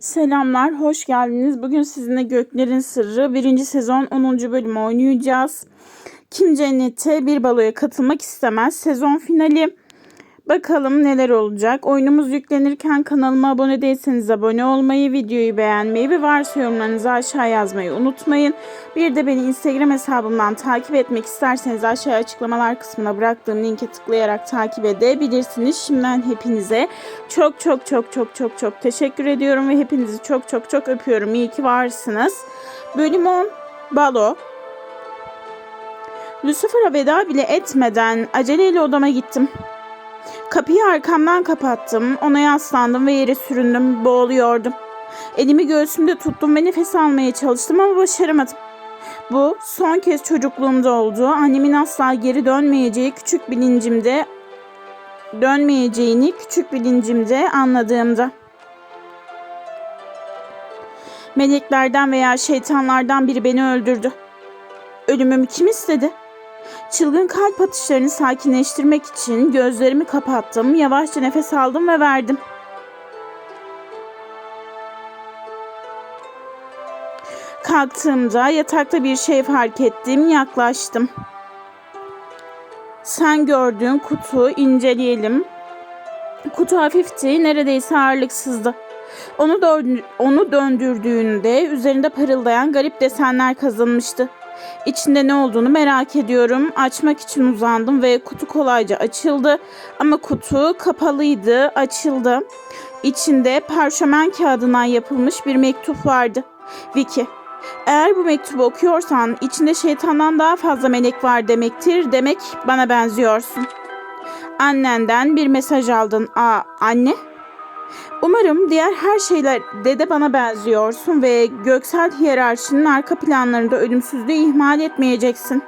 Selamlar, hoş geldiniz. Bugün sizinle Göklerin Sırrı 1. sezon 10. bölümü oynayacağız. Kim cennete bir baloya katılmak istemez? Sezon finali. Bakalım neler olacak. Oyunumuz yüklenirken kanalıma abone değilseniz abone olmayı, videoyu beğenmeyi ve varsa yorumlarınızı aşağı yazmayı unutmayın. Bir de beni Instagram hesabımdan takip etmek isterseniz aşağıya açıklamalar kısmına bıraktığım linke tıklayarak takip edebilirsiniz. Şimdiden hepinize çok çok çok çok çok çok teşekkür ediyorum ve hepinizi çok çok çok öpüyorum. İyi ki varsınız. Bölüm 10 Balo Lucifer'a veda bile etmeden aceleyle odama gittim. Kapıyı arkamdan kapattım, ona yaslandım ve yere süründüm, boğuluyordum. Elimi göğsümde tuttum ve nefes almaya çalıştım ama başaramadım. Bu son kez çocukluğumda oldu. Annemin asla geri dönmeyeceği küçük bilincimde dönmeyeceğini küçük bilincimde anladığımda. Meleklerden veya şeytanlardan biri beni öldürdü. Ölümümü kim istedi? Çılgın kalp atışlarını sakinleştirmek için gözlerimi kapattım, yavaşça nefes aldım ve verdim. Kalktığımda yatakta bir şey fark ettim, yaklaştım. Sen gördüğün kutu inceleyelim. Kutu hafifti, neredeyse ağırlıksızdı. Onu, dön- onu döndürdüğünde üzerinde parıldayan garip desenler kazınmıştı. İçinde ne olduğunu merak ediyorum. Açmak için uzandım ve kutu kolayca açıldı. Ama kutu kapalıydı, açıldı. İçinde parşömen kağıdından yapılmış bir mektup vardı. Vicky, eğer bu mektubu okuyorsan içinde şeytandan daha fazla melek var demektir. Demek bana benziyorsun. Annenden bir mesaj aldın. Aa, anne? Umarım diğer her şeylerde de bana benziyorsun ve göksel hiyerarşinin arka planlarında ölümsüzlüğü ihmal etmeyeceksin.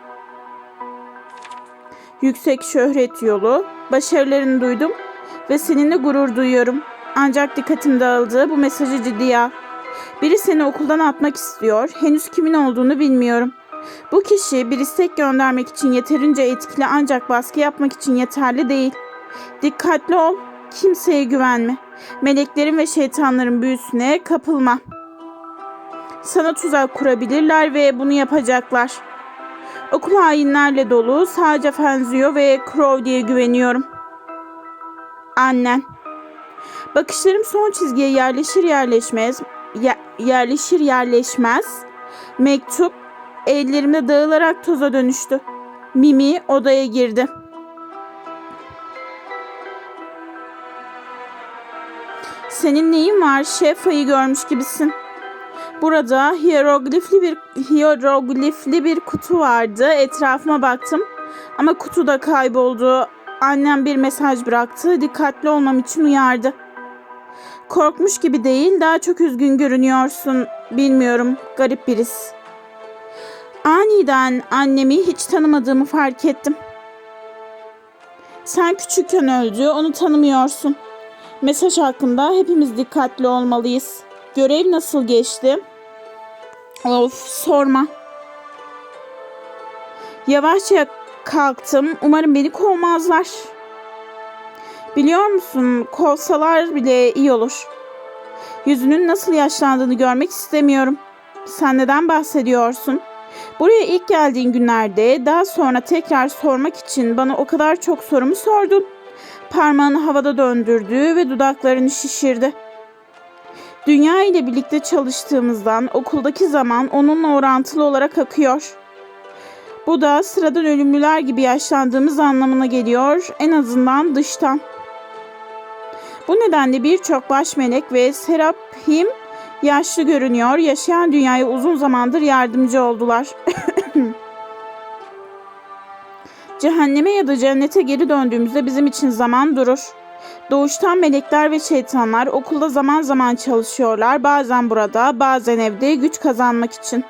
Yüksek şöhret yolu, başarılarını duydum ve seninle gurur duyuyorum. Ancak dikkatim dağıldı, bu mesajı ciddiye al. Biri seni okuldan atmak istiyor, henüz kimin olduğunu bilmiyorum. Bu kişi bir istek göndermek için yeterince etkili ancak baskı yapmak için yeterli değil. Dikkatli ol, kimseye güvenme. Meleklerin ve şeytanların büyüsüne kapılma. Sana tuzak kurabilirler ve bunu yapacaklar. Okul hainlerle dolu, sadece Fenzio ve Crowley'e güveniyorum. Annen. Bakışlarım son çizgiye yerleşir yerleşmez, ye- yerleşir yerleşmez. Mektup ellerimde dağılarak toza dönüştü. Mimi odaya girdi. Senin neyin var? Şefayı görmüş gibisin. Burada hieroglifli bir hieroglifli bir kutu vardı. Etrafıma baktım ama kutu da kayboldu. Annem bir mesaj bıraktı. Dikkatli olmam için uyardı. Korkmuş gibi değil, daha çok üzgün görünüyorsun. Bilmiyorum, garip biriz. Aniden annemi hiç tanımadığımı fark ettim. Sen küçükken öldü, onu tanımıyorsun. Mesaj hakkında hepimiz dikkatli olmalıyız. Görev nasıl geçti? Of sorma. Yavaşça kalktım. Umarım beni kovmazlar. Biliyor musun kovsalar bile iyi olur. Yüzünün nasıl yaşlandığını görmek istemiyorum. Sen neden bahsediyorsun? Buraya ilk geldiğin günlerde daha sonra tekrar sormak için bana o kadar çok sorumu sordun. Parmağını havada döndürdü ve dudaklarını şişirdi. Dünya ile birlikte çalıştığımızdan okuldaki zaman onunla orantılı olarak akıyor. Bu da sıradan ölümlüler gibi yaşlandığımız anlamına geliyor, en azından dıştan. Bu nedenle birçok baş melek ve serapim yaşlı görünüyor, yaşayan dünyaya uzun zamandır yardımcı oldular. Cehenneme ya da cennete geri döndüğümüzde bizim için zaman durur. Doğuştan melekler ve şeytanlar okulda zaman zaman çalışıyorlar. Bazen burada, bazen evde güç kazanmak için.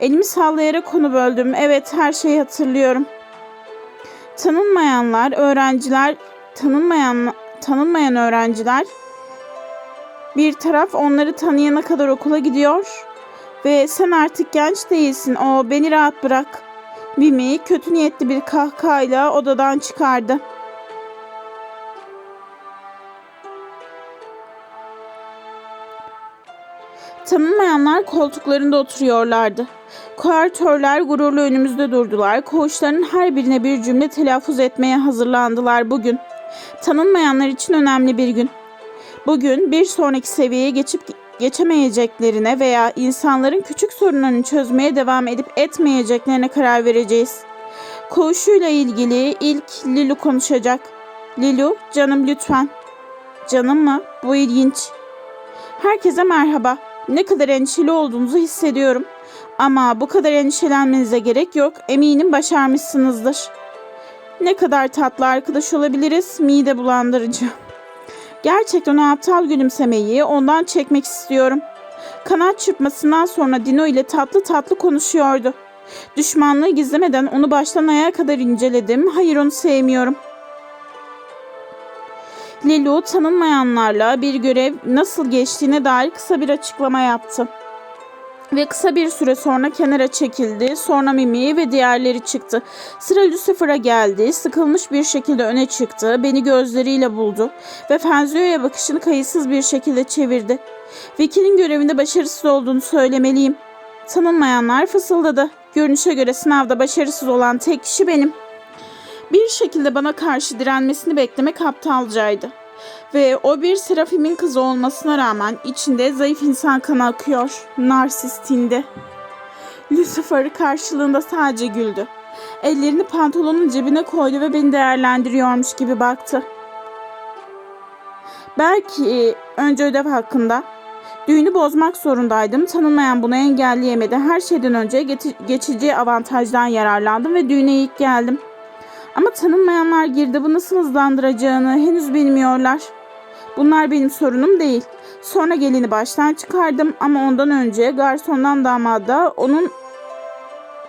Elimi sallayarak konu böldüm. Evet, her şeyi hatırlıyorum. Tanınmayanlar, öğrenciler, tanınmayan tanınmayan öğrenciler bir taraf onları tanıyana kadar okula gidiyor ve sen artık genç değilsin. O beni rahat bırak. Mimi kötü niyetli bir kahkahayla odadan çıkardı. Tanınmayanlar koltuklarında oturuyorlardı. Kuartörler gururlu önümüzde durdular. Koğuşların her birine bir cümle telaffuz etmeye hazırlandılar bugün. Tanınmayanlar için önemli bir gün. Bugün bir sonraki seviyeye geçip geçemeyeceklerine veya insanların küçük sorunlarını çözmeye devam edip etmeyeceklerine karar vereceğiz. Koğuşuyla ilgili ilk Lilu konuşacak. Lilu, canım lütfen. Canım mı? Bu ilginç. Herkese merhaba. Ne kadar endişeli olduğunuzu hissediyorum. Ama bu kadar endişelenmenize gerek yok. Eminim başarmışsınızdır. Ne kadar tatlı arkadaş olabiliriz. Mide bulandırıcı. Gerçekten o aptal gülümsemeyi ondan çekmek istiyorum. Kanat çırpmasından sonra Dino ile tatlı tatlı konuşuyordu. Düşmanlığı gizlemeden onu baştan ayağa kadar inceledim. Hayır onu sevmiyorum. Lilu tanınmayanlarla bir görev nasıl geçtiğine dair kısa bir açıklama yaptı. Ve kısa bir süre sonra kenara çekildi. Sonra Mimi ve diğerleri çıktı. Sıra Lucifer'a geldi. Sıkılmış bir şekilde öne çıktı. Beni gözleriyle buldu. Ve Fenzio'ya bakışını kayıtsız bir şekilde çevirdi. Vicky'nin görevinde başarısız olduğunu söylemeliyim. Tanınmayanlar fısıldadı. Görünüşe göre sınavda başarısız olan tek kişi benim. Bir şekilde bana karşı direnmesini beklemek aptalcaydı. Ve o bir Serafim'in kızı olmasına rağmen içinde zayıf insan kanı akıyor. Narsistindi. Lucifer karşılığında sadece güldü. Ellerini pantolonun cebine koydu ve beni değerlendiriyormuş gibi baktı. Belki önce ödev hakkında. Düğünü bozmak zorundaydım. Tanınmayan bunu engelleyemedi. Her şeyden önce geçici avantajdan yararlandım ve düğüne ilk geldim. Ama tanınmayanlar girdabı nasıl hızlandıracağını henüz bilmiyorlar. Bunlar benim sorunum değil. Sonra gelini baştan çıkardım ama ondan önce garsondan damada onun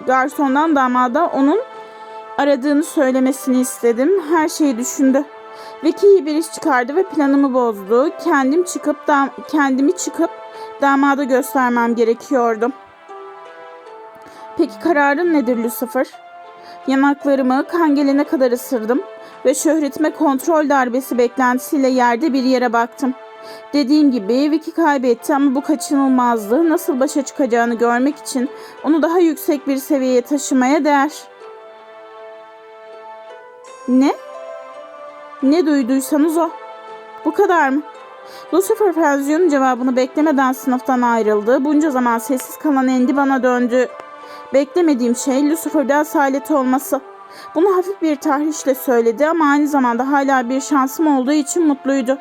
garsondan damada onun aradığını söylemesini istedim. Her şeyi düşündü. Vicky iyi bir iş çıkardı ve planımı bozdu. Kendim çıkıp da kendimi çıkıp damada göstermem gerekiyordu. Peki kararın nedir Lucifer? Yanaklarımı kan gelene kadar ısırdım ve şöhretime kontrol darbesi beklentisiyle yerde bir yere baktım. Dediğim gibi Vicky kaybetti ama bu kaçınılmazdı. Nasıl başa çıkacağını görmek için onu daha yüksek bir seviyeye taşımaya değer. Ne? Ne duyduysanız o. Bu kadar mı? Lucifer Fenzion'un cevabını beklemeden sınıftan ayrıldı. Bunca zaman sessiz kalan Andy bana döndü. Beklemediğim şey Lucifer'da asalet olması. Bunu hafif bir tahrişle söyledi ama aynı zamanda hala bir şansım olduğu için mutluydu.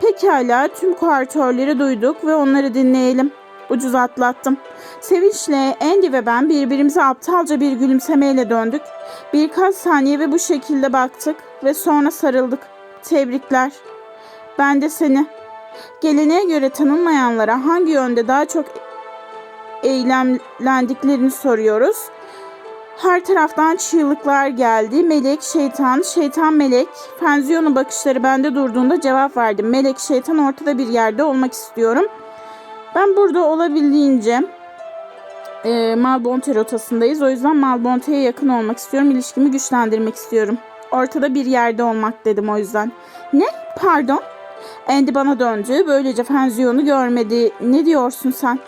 Pekala tüm kuartörleri duyduk ve onları dinleyelim. Ucuz atlattım. Sevinçle Andy ve ben birbirimize aptalca bir gülümsemeyle döndük. Birkaç saniye ve bu şekilde baktık ve sonra sarıldık. Tebrikler. Ben de seni. Geleneğe göre tanınmayanlara hangi yönde daha çok eylemlendiklerini soruyoruz. Her taraftan çığlıklar geldi. Melek, şeytan, şeytan melek. Fenziyonun bakışları bende durduğunda cevap verdim. Melek, şeytan ortada bir yerde olmak istiyorum. Ben burada olabildiğince e, Malbonte rotasındayız. O yüzden Malbonte'ye yakın olmak istiyorum. İlişkimi güçlendirmek istiyorum. Ortada bir yerde olmak dedim o yüzden. Ne? Pardon? Andy bana döndü. Böylece Fenziyon'u görmedi. Ne diyorsun sen?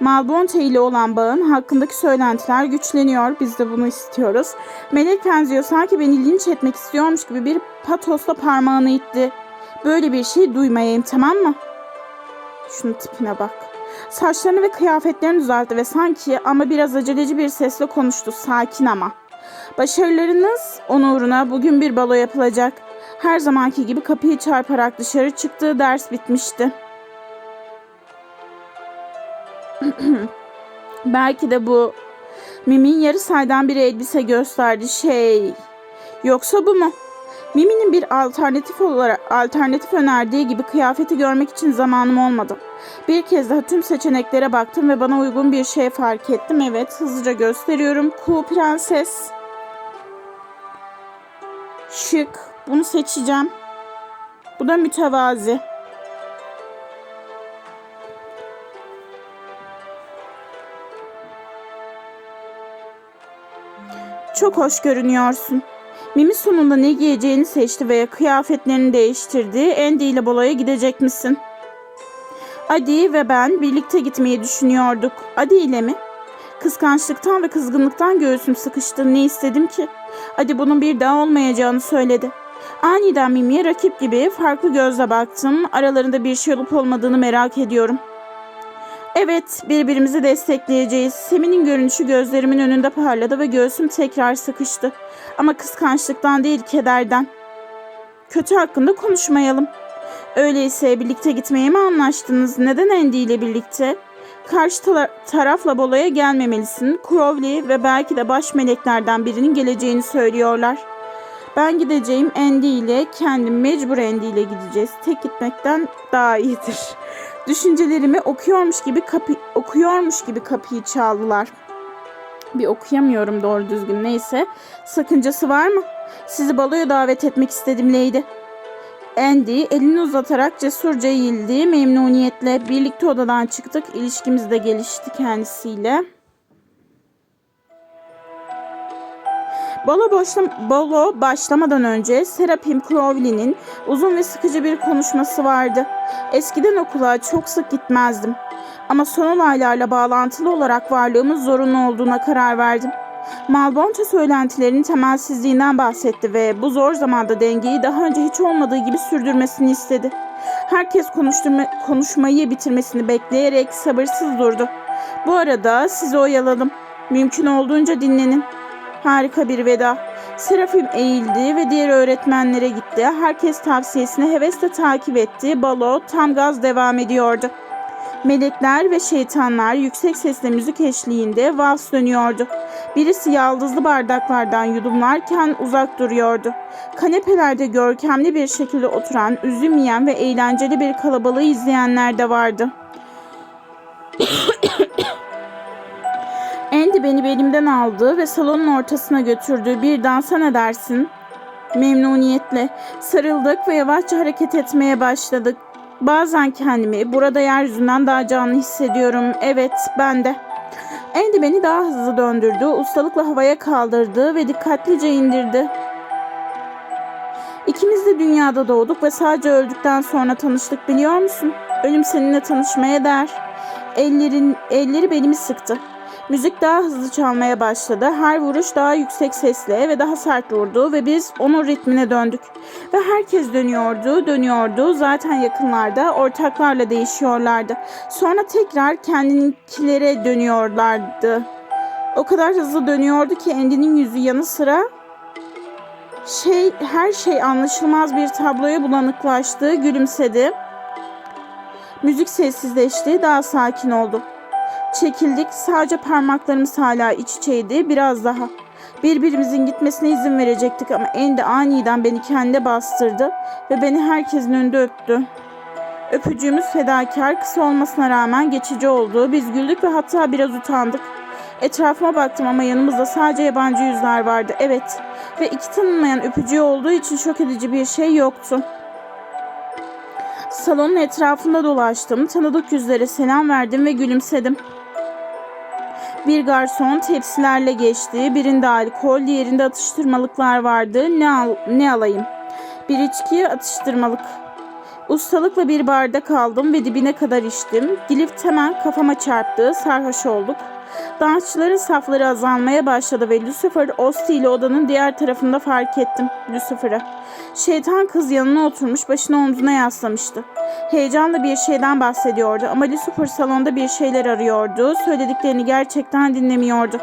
Malbonte ile olan bağın hakkındaki söylentiler güçleniyor. Biz de bunu istiyoruz. Melek Fenzio sanki beni linç etmek istiyormuş gibi bir patosla parmağını itti. Böyle bir şey duymayayım tamam mı? Şunun tipine bak. Saçlarını ve kıyafetlerini düzeltti ve sanki ama biraz aceleci bir sesle konuştu. Sakin ama. Başarılarınız onuruna bugün bir balo yapılacak. Her zamanki gibi kapıyı çarparak dışarı çıktığı ders bitmişti. Belki de bu Mimi'nin yarı saydan bir elbise gösterdi şey. Yoksa bu mu? Mimi'nin bir alternatif olarak alternatif önerdiği gibi kıyafeti görmek için zamanım olmadı. Bir kez daha tüm seçeneklere baktım ve bana uygun bir şey fark ettim. Evet, hızlıca gösteriyorum. Kuğu prenses. Şık. Bunu seçeceğim. Bu da mütevazi. Çok hoş görünüyorsun. Mimi sonunda ne giyeceğini seçti veya kıyafetlerini değiştirdi. Andy ile baloya gidecek misin? Adi ve ben birlikte gitmeyi düşünüyorduk. Adi ile mi? Kıskançlıktan ve kızgınlıktan göğsüm sıkıştı. Ne istedim ki? Adi bunun bir daha olmayacağını söyledi. Aniden Mimi'ye rakip gibi farklı gözle baktım. Aralarında bir şey olup olmadığını merak ediyorum. Evet, birbirimizi destekleyeceğiz. Semin'in görünüşü gözlerimin önünde parladı ve göğsüm tekrar sıkıştı. Ama kıskançlıktan değil, kederden. Kötü hakkında konuşmayalım. Öyleyse birlikte gitmeye mi anlaştınız? Neden Andy ile birlikte? Karşı tala- tarafla Bolo'ya gelmemelisin. Crowley ve belki de baş meleklerden birinin geleceğini söylüyorlar. Ben gideceğim Andy ile kendim mecbur Andy ile gideceğiz. Tek gitmekten daha iyidir. Düşüncelerimi okuyormuş gibi kapı okuyormuş gibi kapıyı çaldılar. Bir okuyamıyorum doğru düzgün neyse. Sakıncası var mı? Sizi baloya davet etmek istedim Lady. Andy elini uzatarak cesurca eğildi. Memnuniyetle birlikte odadan çıktık. İlişkimiz de gelişti kendisiyle. Balo, başlam Balo başlamadan önce Serapim Crowley'nin uzun ve sıkıcı bir konuşması vardı. Eskiden okula çok sık gitmezdim. Ama son olaylarla bağlantılı olarak varlığımız zorunlu olduğuna karar verdim. Malbonte söylentilerinin temelsizliğinden bahsetti ve bu zor zamanda dengeyi daha önce hiç olmadığı gibi sürdürmesini istedi. Herkes konuşmayı bitirmesini bekleyerek sabırsız durdu. Bu arada sizi oyaladım. Mümkün olduğunca dinlenin. Harika bir veda. Serafim eğildi ve diğer öğretmenlere gitti. Herkes tavsiyesini hevesle takip etti. Balo tam gaz devam ediyordu. Melekler ve şeytanlar yüksek sesle müzik eşliğinde vals dönüyordu. Birisi yaldızlı bardaklardan yudumlarken uzak duruyordu. Kanepelerde görkemli bir şekilde oturan, üzüm yiyen ve eğlenceli bir kalabalığı izleyenler de vardı. Andy beni belimden aldı ve salonun ortasına götürdü. Bir dansa ne dersin? Memnuniyetle sarıldık ve yavaşça hareket etmeye başladık. Bazen kendimi burada yeryüzünden daha canlı hissediyorum. Evet, ben de. Andy beni daha hızlı döndürdü, ustalıkla havaya kaldırdı ve dikkatlice indirdi. İkimiz de dünyada doğduk ve sadece öldükten sonra tanıştık biliyor musun? Ölüm seninle tanışmaya değer. Ellerin, elleri belimi sıktı. Müzik daha hızlı çalmaya başladı. Her vuruş daha yüksek sesle ve daha sert vurdu ve biz onun ritmine döndük. Ve herkes dönüyordu, dönüyordu. Zaten yakınlarda ortaklarla değişiyorlardı. Sonra tekrar kendininkilere dönüyorlardı. O kadar hızlı dönüyordu ki Andy'nin yüzü yanı sıra şey her şey anlaşılmaz bir tabloya bulanıklaştı, gülümsedi. Müzik sessizleşti, daha sakin oldu. Çekildik. Sadece parmaklarımız hala iç içeydi. Biraz daha. Birbirimizin gitmesine izin verecektik ama Andy aniden beni kendine bastırdı ve beni herkesin önünde öptü. Öpücüğümüz fedakar, kısa olmasına rağmen geçici oldu. Biz güldük ve hatta biraz utandık. Etrafıma baktım ama yanımızda sadece yabancı yüzler vardı. Evet ve iki tanınmayan öpücüğü olduğu için şok edici bir şey yoktu. Salonun etrafında dolaştım. Tanıdık yüzlere selam verdim ve gülümsedim. Bir garson tepsilerle geçti. Birinde alkol, diğerinde atıştırmalıklar vardı. Ne, al ne alayım? Bir içki, atıştırmalık. Ustalıkla bir bardak aldım ve dibine kadar içtim. Gilift hemen kafama çarptı. Sarhoş olduk. Dansçıların safları azalmaya başladı ve Lucifer Osti ile odanın diğer tarafında fark ettim Lucifer'ı. Şeytan kız yanına oturmuş başını omzuna yaslamıştı. Heyecanla bir şeyden bahsediyordu ama Lucifer salonda bir şeyler arıyordu. Söylediklerini gerçekten dinlemiyordu.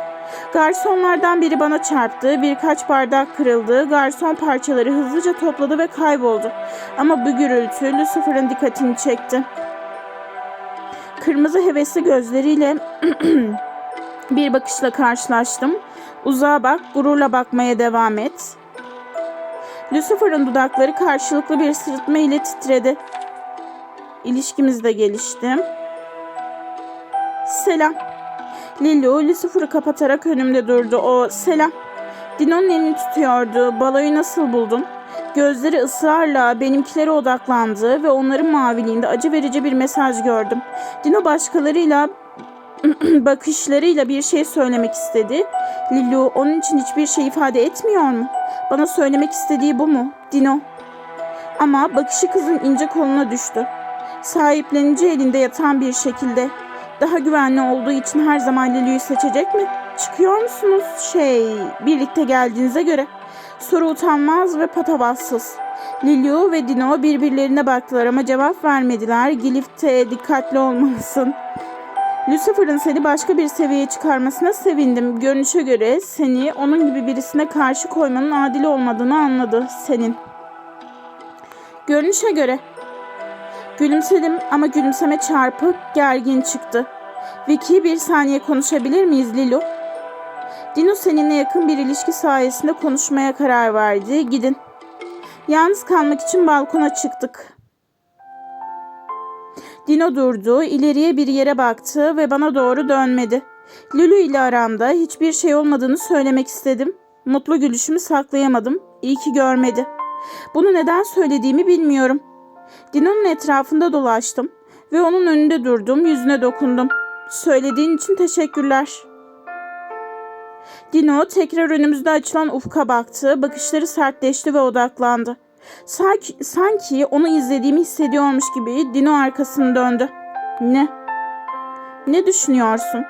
Garsonlardan biri bana çarptı, birkaç bardak kırıldı, garson parçaları hızlıca topladı ve kayboldu. Ama bu gürültü Lucifer'ın dikkatini çekti. Kırmızı hevesli gözleriyle bir bakışla karşılaştım. Uzağa bak, gururla bakmaya devam et. Lucifer'ın dudakları karşılıklı bir sırıtma ile titredi. İlişkimiz de gelişti. Selam. Lilo Lucifer'ı kapatarak önümde durdu. O selam. Dino'nun elini tutuyordu. Baloyu nasıl buldun? Gözleri ısrarla benimkilere odaklandı ve onların maviliğinde acı verici bir mesaj gördüm. Dino başkalarıyla bakışlarıyla bir şey söylemek istedi. Lilo onun için hiçbir şey ifade etmiyor mu? Bana söylemek istediği bu mu? Dino. Ama bakışı kızın ince koluna düştü. Sahiplenici elinde yatan bir şekilde. Daha güvenli olduğu için her zaman Lily'yi seçecek mi? Çıkıyor musunuz? Şey, birlikte geldiğinize göre. Soru utanmaz ve patavatsız. Lilyu ve Dino birbirlerine baktılar ama cevap vermediler. Gilif'te dikkatli olmalısın. Lucifer'ın seni başka bir seviyeye çıkarmasına sevindim. Görünüşe göre seni onun gibi birisine karşı koymanın adil olmadığını anladı senin. Görünüşe göre. Gülümsedim ama gülümseme çarpık, gergin çıktı. Vicky bir saniye konuşabilir miyiz Lilu? Dino seninle yakın bir ilişki sayesinde konuşmaya karar verdi. Gidin. Yalnız kalmak için balkona çıktık. Dino durdu, ileriye bir yere baktı ve bana doğru dönmedi. Lulu ile aramda hiçbir şey olmadığını söylemek istedim. Mutlu gülüşümü saklayamadım. İyi ki görmedi. Bunu neden söylediğimi bilmiyorum. Dino'nun etrafında dolaştım ve onun önünde durdum, yüzüne dokundum. Söylediğin için teşekkürler. Dino tekrar önümüzde açılan ufka baktı, bakışları sertleşti ve odaklandı. Sanki, sanki onu izlediğimi hissediyormuş gibi Dino arkasını döndü. Ne? Ne düşünüyorsun?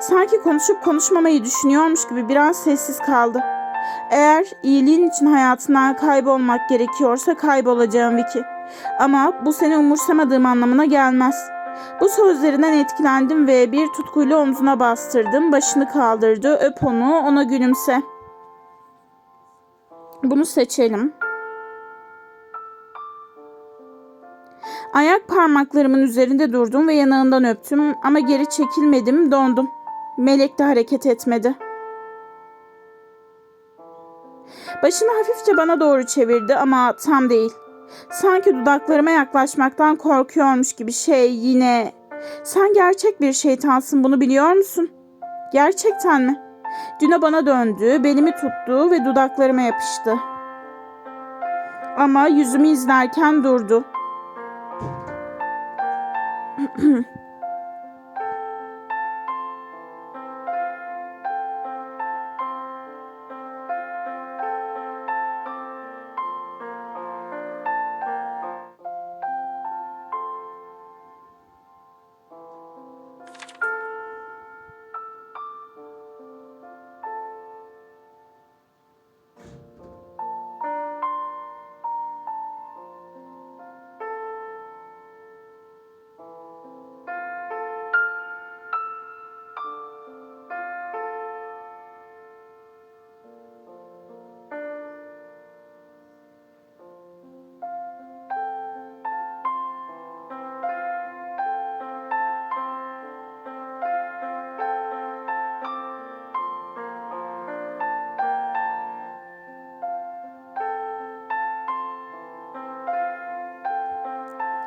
Sanki konuşup konuşmamayı düşünüyormuş gibi biraz sessiz kaldı. Eğer iyiliğin için hayatından kaybolmak gerekiyorsa kaybolacağım Vicky. Ama bu seni umursamadığım anlamına gelmez. Bu sözlerinden etkilendim ve bir tutkuyla omzuna bastırdım. Başını kaldırdı. Öp onu, ona gülümse. Bunu seçelim. Ayak parmaklarımın üzerinde durdum ve yanağından öptüm ama geri çekilmedim, dondum. Melek de hareket etmedi. Başını hafifçe bana doğru çevirdi ama tam değil. Sanki dudaklarıma yaklaşmaktan korkuyormuş gibi şey yine. Sen gerçek bir şeytansın bunu biliyor musun? Gerçekten mi? Dino bana döndü, belimi tuttu ve dudaklarıma yapıştı. Ama yüzümü izlerken durdu. 嗯嗯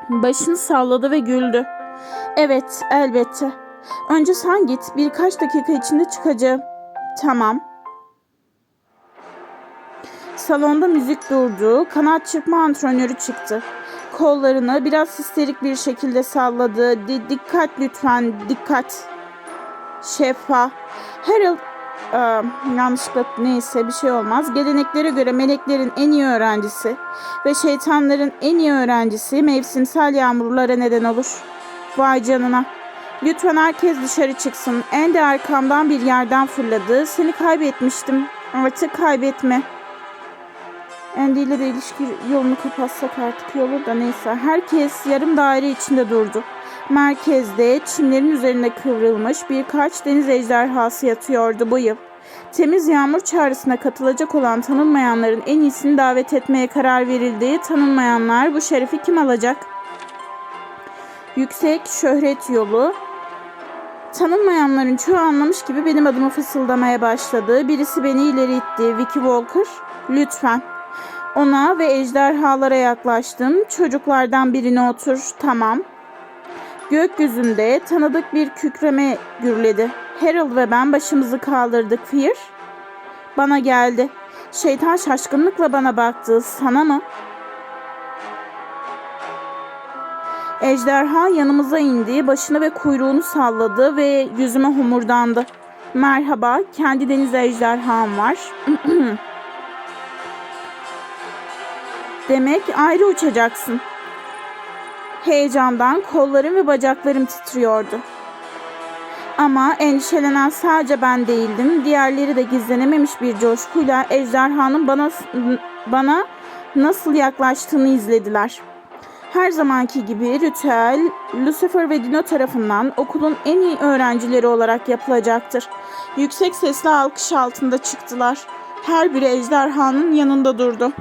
Başını salladı ve güldü. Evet, elbette. Önce sen git. Birkaç dakika içinde çıkacağım. Tamam. Salonda müzik durdu. Kanat çırpma antrenörü çıktı. Kollarını biraz histerik bir şekilde salladı. Di- dikkat lütfen, dikkat. Şefa. Harold Aa, yanlışlıkla neyse bir şey olmaz. Geleneklere göre meleklerin en iyi öğrencisi ve şeytanların en iyi öğrencisi mevsimsel yağmurlara neden olur. Vay canına. Lütfen herkes dışarı çıksın. En de arkamdan bir yerden fırladı. Seni kaybetmiştim. Artık kaybetme. Andy ile de ilişki yolunu kapatsak artık iyi olur da neyse. Herkes yarım daire içinde durdu. Merkezde çimlerin üzerinde kıvrılmış birkaç deniz ejderhası yatıyordu bu yıl. Temiz yağmur çağrısına katılacak olan tanınmayanların en iyisini davet etmeye karar verildi. Tanınmayanlar bu şerefi kim alacak? Yüksek şöhret yolu. Tanınmayanların çoğu anlamış gibi benim adımı fısıldamaya başladı. Birisi beni ileri itti. Vicky Walker, lütfen. Ona ve ejderhalara yaklaştım. Çocuklardan birine otur. Tamam. Gökyüzünde tanıdık bir kükreme gürledi. Harold ve ben başımızı kaldırdık. Fear bana geldi. Şeytan şaşkınlıkla bana baktı. Sana mı? Ejderha yanımıza indi, başını ve kuyruğunu salladı ve yüzüme homurdandı. Merhaba, kendi deniz ejderham var. Demek ayrı uçacaksın. Heyecandan kollarım ve bacaklarım titriyordu. Ama endişelenen sadece ben değildim. Diğerleri de gizlenememiş bir coşkuyla ejderhanın bana bana nasıl yaklaştığını izlediler. Her zamanki gibi ritüel Lucifer ve Dino tarafından okulun en iyi öğrencileri olarak yapılacaktır. Yüksek sesli alkış altında çıktılar. Her biri ejderhanın yanında durdu.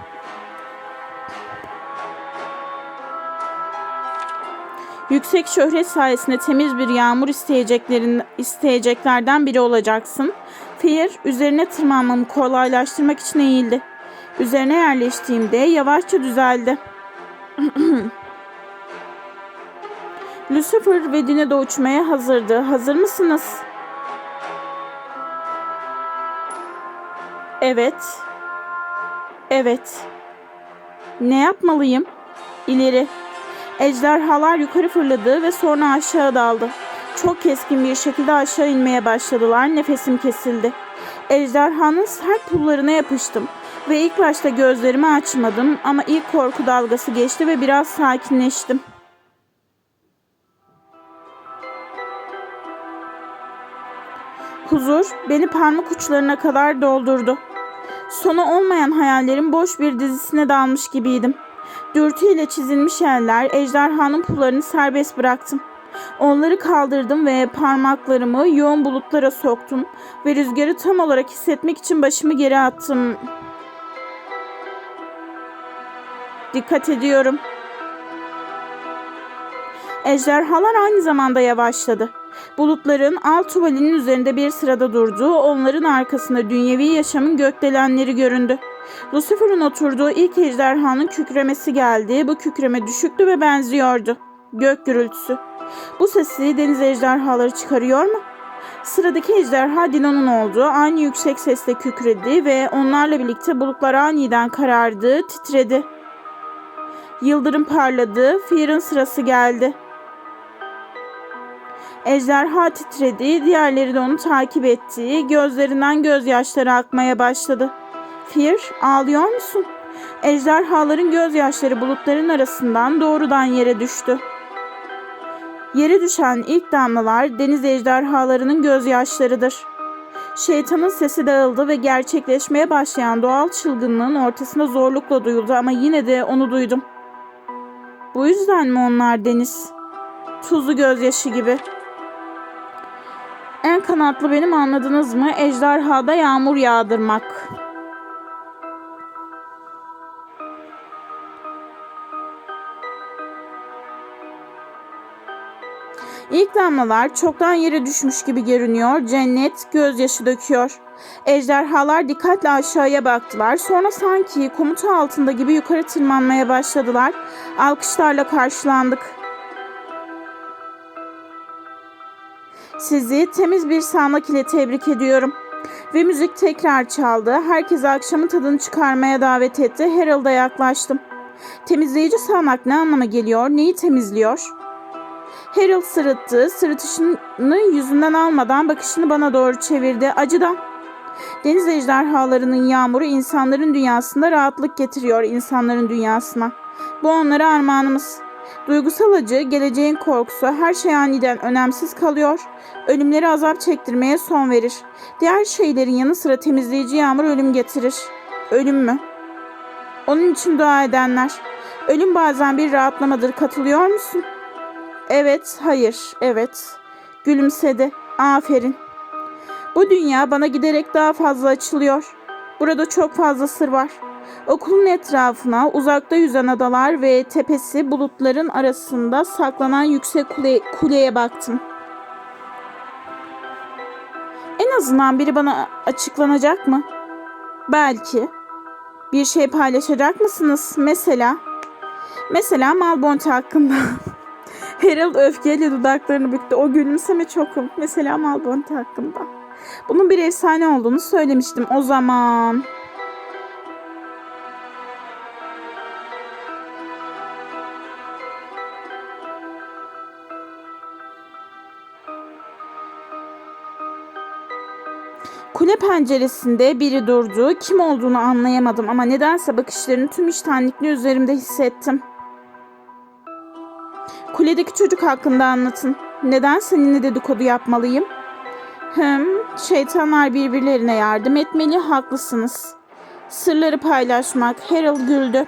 Yüksek şöhret sayesinde temiz bir yağmur isteyeceklerin isteyeceklerden biri olacaksın. Fear üzerine tırmanmamı kolaylaştırmak için eğildi. Üzerine yerleştiğimde yavaşça düzeldi. Lucifer ve Dine de uçmaya hazırdı. Hazır mısınız? Evet. Evet. Ne yapmalıyım? İleri. Ejderhalar yukarı fırladı ve sonra aşağı daldı. Çok keskin bir şekilde aşağı inmeye başladılar. Nefesim kesildi. Ejderhanın sert pullarına yapıştım ve ilk başta gözlerimi açmadım ama ilk korku dalgası geçti ve biraz sakinleştim. Huzur beni parmak uçlarına kadar doldurdu. Sonu olmayan hayallerin boş bir dizisine dalmış gibiydim. Dürtüyle çizilmiş eller ejderhanın pullarını serbest bıraktım. Onları kaldırdım ve parmaklarımı yoğun bulutlara soktum ve rüzgarı tam olarak hissetmek için başımı geri attım. Dikkat ediyorum. Ejderhalar aynı zamanda yavaşladı. Bulutların alt tuvalinin üzerinde bir sırada durdu. Onların arkasında dünyevi yaşamın gökdelenleri göründü. Lucifer'ın oturduğu ilk ejderhanın kükremesi geldi. Bu kükreme düşüktü ve benziyordu. Gök gürültüsü. Bu sesi deniz ejderhaları çıkarıyor mu? Sıradaki ejderha Dino'nun oldu. Aynı yüksek sesle kükredi ve onlarla birlikte bulutlar aniden karardı, titredi. Yıldırım parladı. Fear'ın sırası geldi. Ejderha titredi, diğerleri de onu takip etti. Gözlerinden gözyaşları akmaya başladı. Fear, ağlıyor musun? Ejderhaların gözyaşları bulutların arasından doğrudan yere düştü. Yere düşen ilk damlalar deniz ejderhalarının gözyaşlarıdır. Şeytanın sesi dağıldı ve gerçekleşmeye başlayan doğal çılgınlığın ortasında zorlukla duyuldu ama yine de onu duydum. Bu yüzden mi onlar deniz? Tuzlu gözyaşı gibi. En kanatlı benim anladınız mı? Ejderhada yağmur yağdırmak. İlk damlalar çoktan yere düşmüş gibi görünüyor. Cennet gözyaşı döküyor. Ejderhalar dikkatle aşağıya baktılar. Sonra sanki komuta altında gibi yukarı tırmanmaya başladılar. Alkışlarla karşılandık. Sizi temiz bir sağanak ile tebrik ediyorum. Ve müzik tekrar çaldı. Herkes akşamın tadını çıkarmaya davet etti. Harold'a yaklaştım. Temizleyici sağanak ne anlama geliyor? Neyi temizliyor? Harold sırıttı. Sırıtışını yüzünden almadan bakışını bana doğru çevirdi. Acıdan. Deniz ejderhalarının yağmuru insanların dünyasında rahatlık getiriyor insanların dünyasına. Bu onlara armağanımız. Duygusal acı, geleceğin korkusu her şey aniden önemsiz kalıyor. Ölümleri azap çektirmeye son verir. Diğer şeylerin yanı sıra temizleyici yağmur ölüm getirir. Ölüm mü? Onun için dua edenler. Ölüm bazen bir rahatlamadır. Katılıyor musun? Evet, hayır, evet. Gülümsedi. Aferin. Bu dünya bana giderek daha fazla açılıyor. Burada çok fazla sır var. Okulun etrafına uzakta yüzen adalar ve tepesi bulutların arasında saklanan yüksek kule, kuleye baktım. En azından biri bana açıklanacak mı? Belki. Bir şey paylaşacak mısınız? Mesela. Mesela Malbonte hakkında. Harold öfkeyle dudaklarını büktü. O gülümseme çok komik. Mesela Malbonte hakkında. Bunun bir efsane olduğunu söylemiştim o zaman. Kule penceresinde biri durdu. Kim olduğunu anlayamadım ama nedense bakışlarını tüm iştenlikle üzerimde hissettim. Kuledeki çocuk hakkında anlatın. Neden seninle dedikodu yapmalıyım? Hem şeytanlar birbirlerine yardım etmeli, haklısınız. Sırları paylaşmak, Harold güldü.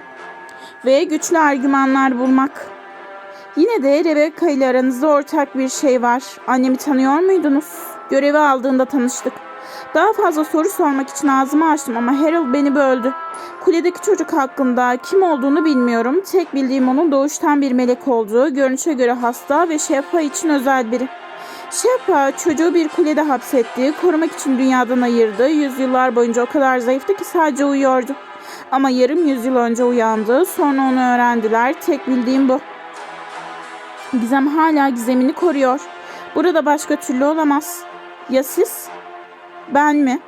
Ve güçlü argümanlar bulmak. Yine de Rebecca ile aranızda ortak bir şey var. Annemi tanıyor muydunuz? Görevi aldığında tanıştık. Daha fazla soru sormak için ağzımı açtım ama Harold beni böldü. Kuledeki çocuk hakkında kim olduğunu bilmiyorum. Tek bildiğim onun doğuştan bir melek olduğu, görünüşe göre hasta ve Şefa için özel biri. Şefa çocuğu bir kulede hapsetti, korumak için dünyadan ayırdı. Yüzyıllar boyunca o kadar zayıftı ki sadece uyuyordu. Ama yarım yüzyıl önce uyandı, sonra onu öğrendiler. Tek bildiğim bu. Gizem hala gizemini koruyor. Burada başka türlü olamaz. Ya siz? Ben mi?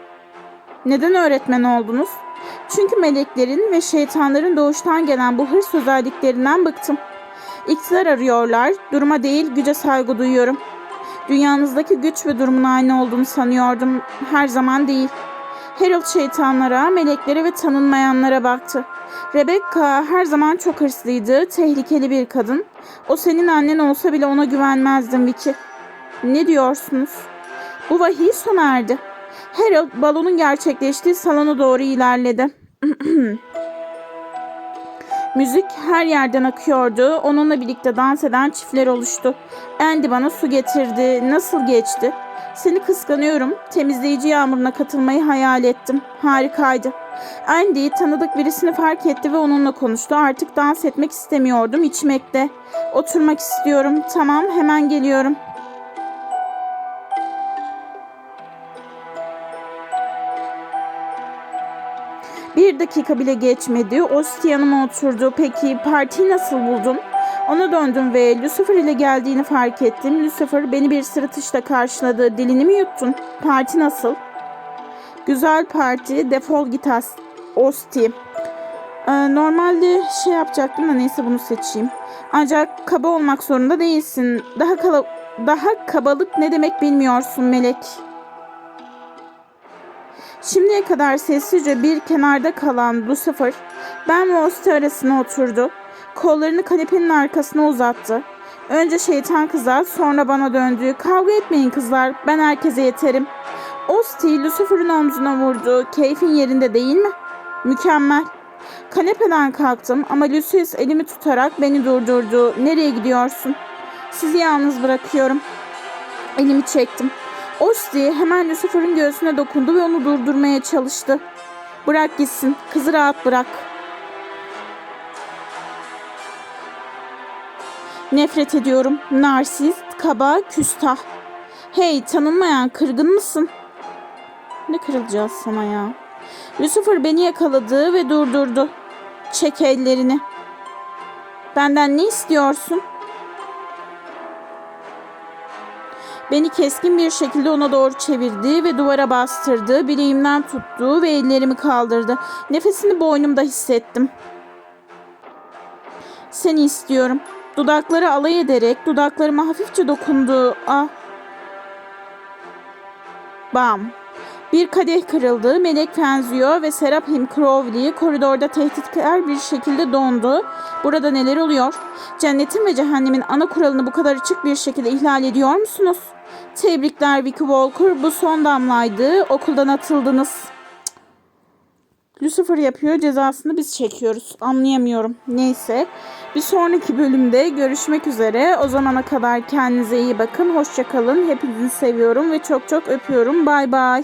Neden öğretmen oldunuz? Çünkü meleklerin ve şeytanların doğuştan gelen bu hırs özelliklerinden bıktım. İktidar arıyorlar, duruma değil güce saygı duyuyorum. Dünyanızdaki güç ve durumun aynı olduğunu sanıyordum. Her zaman değil. Harold şeytanlara, meleklere ve tanınmayanlara baktı. Rebecca her zaman çok hırslıydı, tehlikeli bir kadın. O senin annen olsa bile ona güvenmezdim Vicky. Ne diyorsunuz? Bu vahiy sona erdi. Harold balonun gerçekleştiği salona doğru ilerledi. Müzik her yerden akıyordu. Onunla birlikte dans eden çiftler oluştu. Andy bana su getirdi. Nasıl geçti? Seni kıskanıyorum. Temizleyici yağmuruna katılmayı hayal ettim. Harikaydı. Andy tanıdık birisini fark etti ve onunla konuştu. Artık dans etmek istemiyordum. içmekte. Oturmak istiyorum. Tamam hemen geliyorum. Bir dakika bile geçmedi. Osti yanıma oturdu. Peki partiyi nasıl buldun? Ona döndüm ve Lucifer ile geldiğini fark ettim. Lucifer beni bir sırıtışla karşıladı. Dilini mi yuttun? Parti nasıl? Güzel parti. Defol git as. Osti. Ee, normalde şey yapacaktım da neyse bunu seçeyim. Ancak kaba olmak zorunda değilsin. Daha kala daha kabalık ne demek bilmiyorsun Melek. Şimdiye kadar sessizce bir kenarda kalan Lucifer, ben ve Osti arasına oturdu. Kollarını kanepenin arkasına uzattı. Önce şeytan kızar, sonra bana döndü. Kavga etmeyin kızlar, ben herkese yeterim. Osti Lucifer'ın omzuna vurdu. Keyfin yerinde değil mi? Mükemmel. Kanepeden kalktım ama Lucius elimi tutarak beni durdurdu. Nereye gidiyorsun? Sizi yalnız bırakıyorum. Elimi çektim. Osti hemen Lucifer'ın göğsüne dokundu ve onu durdurmaya çalıştı. Bırak gitsin. Kızı rahat bırak. Nefret ediyorum. Narsist, kaba, küstah. Hey tanınmayan kırgın mısın? Ne kırılacağız sana ya? Lucifer beni yakaladı ve durdurdu. Çek ellerini. Benden ne istiyorsun? Beni keskin bir şekilde ona doğru çevirdi ve duvara bastırdı. Bileğimden tuttu ve ellerimi kaldırdı. Nefesini boynumda hissettim. Seni istiyorum. Dudakları alay ederek dudaklarıma hafifçe dokundu. Ah. Bam. Bir kadeh kırıldı. Melek Fenzio ve Serapim Crowley koridorda tehditkar bir şekilde dondu. Burada neler oluyor? Cennetin ve cehennemin ana kuralını bu kadar açık bir şekilde ihlal ediyor musunuz? Tebrikler Vicky Walker. Bu son damlaydı. Okuldan atıldınız. Lucifer yapıyor. Cezasını biz çekiyoruz. Anlayamıyorum. Neyse. Bir sonraki bölümde görüşmek üzere. O zamana kadar kendinize iyi bakın. Hoşçakalın. Hepinizi seviyorum ve çok çok öpüyorum. Bay bay.